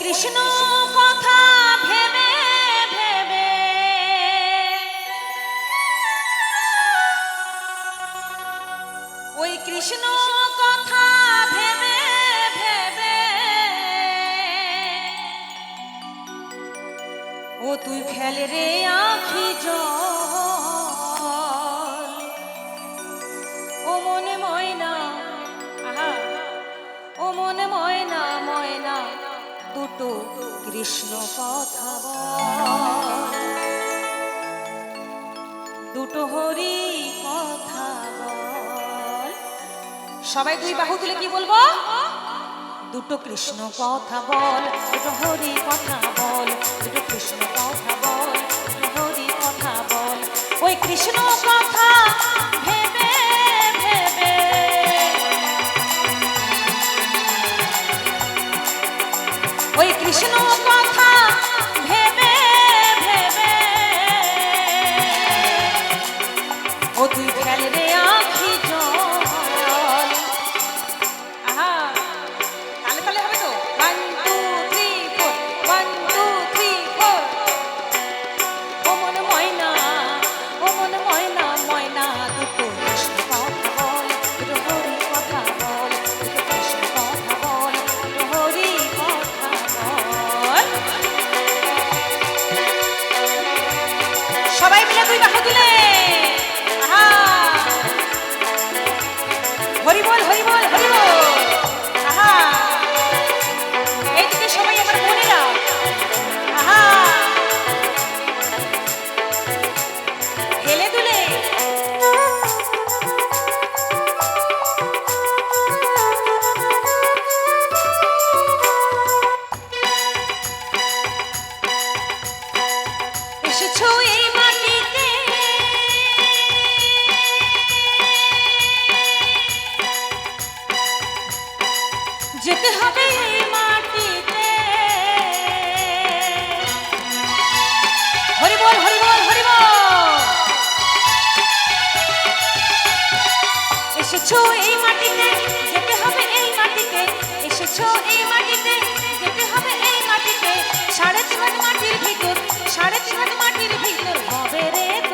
কৃষ্ণ কথা ভেবে ভেবে। ওই কৃষ্ণ কথা ভেবে ভেবে। ও তুই ফেলে রে আখি জল। দুটো কৃষ্ণ কথা দুটো হরি কথা সবাই দুই বাহু তুলে কি বলব? দুটো কৃষ্ণ কথা বল, দুটো হরি কথা বল, দুটো কৃষ্ণ কথা বল, দুটো হরি কথা বল। ওই কৃষ্ণ কথা দুই বাহু দিলে এসেছ এই মাটিতে, যেতে হবে এই মাটিতে। এসেছ এই মাটিতে, যেতে হবে এই মাটিতে। সাড়ে হাত মাটির ভিতর, সাড়ে হাত মাটির ভিতর হবে রে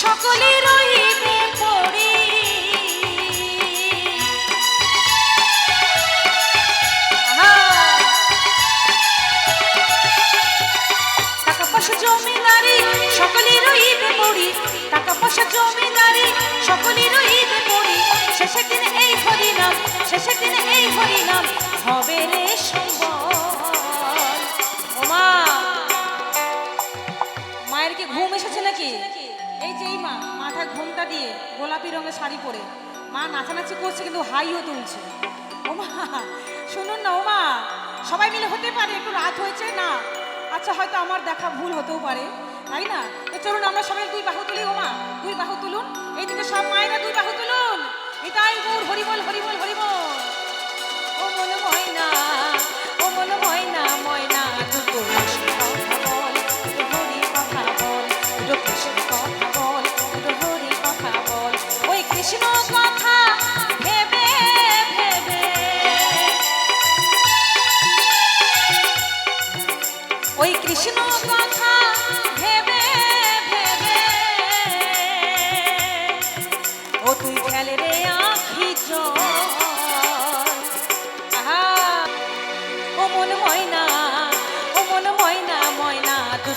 সকলে রহিবে পড়ি! টাকা পয়সা জমিদারি সকলে রহিবে পড়ি টাকা পয়সা জমিদারি সকলে মাথায় দিয়ে গোলাপি রঙের শাড়ি পরে। মা নাচানাচি করছে, কিন্তু হাইও তুলছে। ও মা শুনুন না ও মা সবাই মিলে হতে পারে, একটু রাত হয়েছে না। আচ্ছা হয়তো আমার দেখা ভুল হতেও পারে, তাই না? তো চলুন, আমরা সবাই দুই বাহু তুলি ও মা দুই বাহু তুলুন। এইদিকে সব মায়েরা দুই বাহু তুলুন। এটাই গৌর, হরিবল হরিবল হরিবল।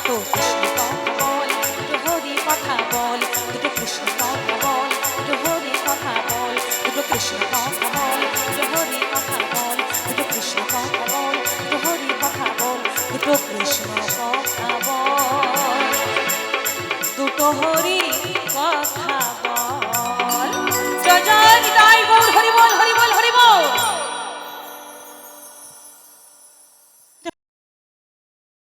দুটো কৃষ্ণ কথা বল দুটো হরি কথা বল, দুটো কৃষ্ণ কথা বল দুটো হরি কথা বল, দুটো কৃষ্ণ কথা বল, দুটো হরি কথা বল, দুটো কথা বল, দুটো কৃষ্ণ কথা বল। দুটো হরি